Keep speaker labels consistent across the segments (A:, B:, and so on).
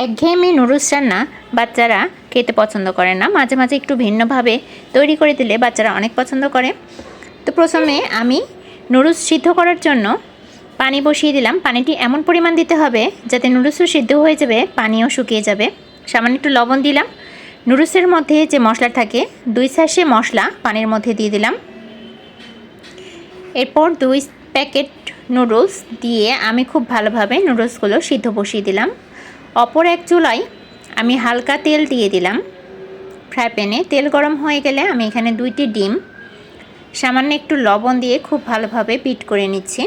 A: একঘেয়েমি নুডলস রান্না বাচ্চারা খেতে পছন্দ করে না। মাঝে মাঝে একটু ভিন্নভাবে তৈরি করে দিলে বাচ্চারা অনেক পছন্দ করে। তো প্রথমে আমি নুডলস সিদ্ধ করার জন্য পানি বসিয়ে দিলাম। পানিটি এমন পরিমাণ দিতে হবে যাতে নুডলসও সিদ্ধ হয়ে যাবে, পানিও শুকিয়ে যাবে। সামান্য একটু লবণ দিলাম। নুডলসের মধ্যে যে মশলা থাকে, দুই স্যাশে মশলা পানির মধ্যে দিয়ে দিলাম। এরপর দুই প্যাকেট নুডলস দিয়ে আমি খুব ভালোভাবে নুডলসগুলো সিদ্ধ বসিয়ে দিলাম। অপর এক চুলায় আমি হালকা তেল দিয়ে দিলাম। ফ্রাই প্যানে তেল গরম হয়ে গেলে আমি এখানে দুইটি ডিম, সামান্য একটু লবণ দিয়ে খুব ভালোভাবে বিট করে নিচ্ছি।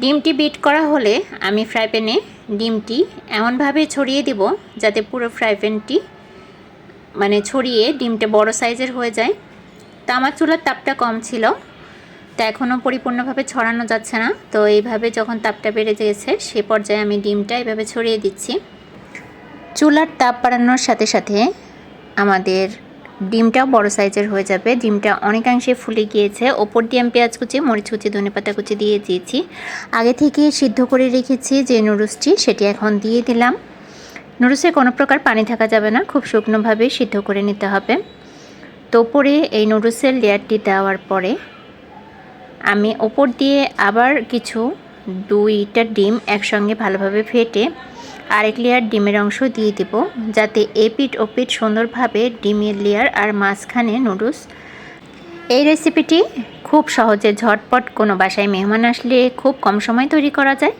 A: ডিমটি বিট করা হলে আমি ফ্রাই প্যানে ডিমটি এমনভাবে ছড়িয়ে দিব যাতে পুরো ফ্রাই প্যানটি মানে ছড়িয়ে ডিমটা বড় সাইজের হয়ে যায়। তো আমার চুলার তাপটা কম ছিল। তো এখনও পরিপূর্ণভাবে ছড়ানো যাচ্ছে না। তো এইভাবে যখন তাপটা বেড়ে গেছে, সে পর্যায়ে আমি ডিমটা এভাবে ছড়িয়ে দিচ্ছি। চুলার তাপ বাড়ানোর সাথে সাথে আমাদের ডিমটাও বড় সাইজের হয়ে যাবে। ডিমটা অনেকাংশে ফুলে গিয়েছে। ওপর দিয়ে আমি পেঁয়াজ কুচি, মরিচ কুচি, ধনে পাতা কুচি দিয়ে দিয়েছি। আগে থেকে সিদ্ধ করে রেখেছি যে নুডলসটি, সেটি এখন দিয়ে দিলাম। নুডলসে কোনো প্রকার পানি থাকা যাবে না, খুব শুকনোভাবে সিদ্ধ করে নিতে হবে। তো ওপরে এই নুডলসের লেয়ারটি দেওয়ার পরে আমি ওপর দিয়ে আবার কিছু দুইটা ডিম একসঙ্গে ভালোভাবে ফেটে আরেক লেয়ার ডিমের অংশ দিয়ে দেব, যাতে এপিট ওপিট সুন্দরভাবে ডিমের লেয়ার আর মাঝখানে নুডলস এই রেসিপিটি খুব সহজে ঝটপট কোনো বাসায় মেহমান আসলে খুব কম সময় তৈরি করা যায়,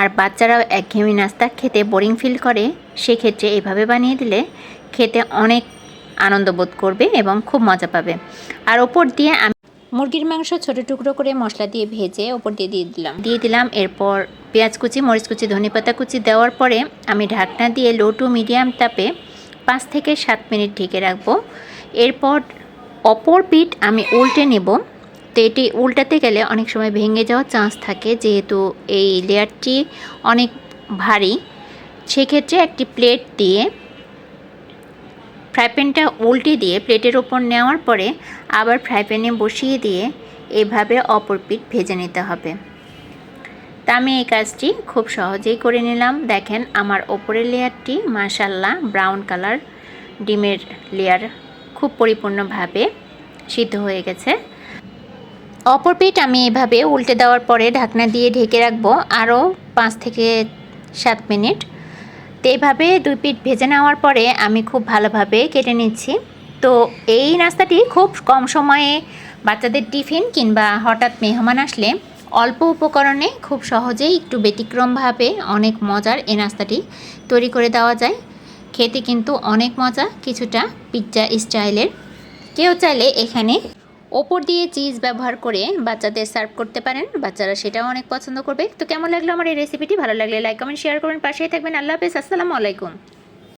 A: আর বাচ্চারাও একঘেয়েমি নাস্তা খেতে বোরিং ফিল করে, সেক্ষেত্রে এভাবে বানিয়ে দিলে খেতে অনেক আনন্দ বোধ করবে এবং খুব মজা পাবে। আর ওপর দিয়ে আমি মুরগির মাংস ছোট টুকরো করে মশলা দিয়ে ভেজে ওপর দিয়ে দিয়ে দিলাম। দিয়ে দিলাম, এরপর পেঁয়াজ কুচি, মরিচ কুচি ধনেপাতা কুচি দেওয়ার পরে আমি ঢাকনা দিয়ে লো টু মিডিয়াম তাপে পাঁচ থেকে সাত মিনিট ঢেকে রাখব। এরপর অপর পিঠ আমি উল্টে নেব। তো এটি উল্টাতে গেলে অনেক সময় ভেঙে যাওয়ার চান্স থাকে, যেহেতু এই লেয়ারটি অনেক ভারী। সেক্ষেত্রে একটি প্লেট দিয়ে ফ্রাই প্যানটা উল্টে দিয়ে প্লেটের ওপর নেওয়ার পরে আবার ফ্রাই প্যানে বসিয়ে দিয়ে এভাবে অপর পিঠ ভেজে নিতে হবে। তা আমি এই কাজটি খুব সহজেই করে নিলাম। দেখেন আমার ওপরের লেয়ারটি মাশাল্লাহ ব্রাউন কালার, ডিমের লেয়ার খুব পরিপূর্ণভাবে সিদ্ধ হয়ে গেছে। অপর পিঠ আমি এভাবে উল্টে দেওয়ার পরে ঢাকনা দিয়ে ঢেকে রাখব আরও পাঁচ থেকে সাত মিনিট। তো এইভাবে দুই পিঠ ভেজে নেওয়ার পরে আমি খুব ভালোভাবে কেটে নিচ্ছি। তো এই নাস্তাটি খুব কম সময়ে বাচ্চাদের টিফিন কিংবা হঠাৎ মেহমান আসলে অল্প উপকরণে খুব সহজেই একটু ব্যতিক্রমভাবে অনেক মজার এই নাস্তাটি তৈরি করে দেওয়া যায়। খেতে কিন্তু অনেক মজা, কিছুটা পিৎজা স্টাইলের কেউ চাইলে এখানে ওপর দিয়ে চিজ ব্যবহার করে বাচ্চাদের সার্ভ করতে পারেন। বাচ্চারা সেটাও অনেক পছন্দ করবে। তো কেমন লাগল আমার এই রেসিপিটি ভালো লাগলে লাইক কমেন্ট শেয়ার করবেন পাশেই থাকবেন। আল্লাহ হাফেজ। আসসালামু আলাইকুম।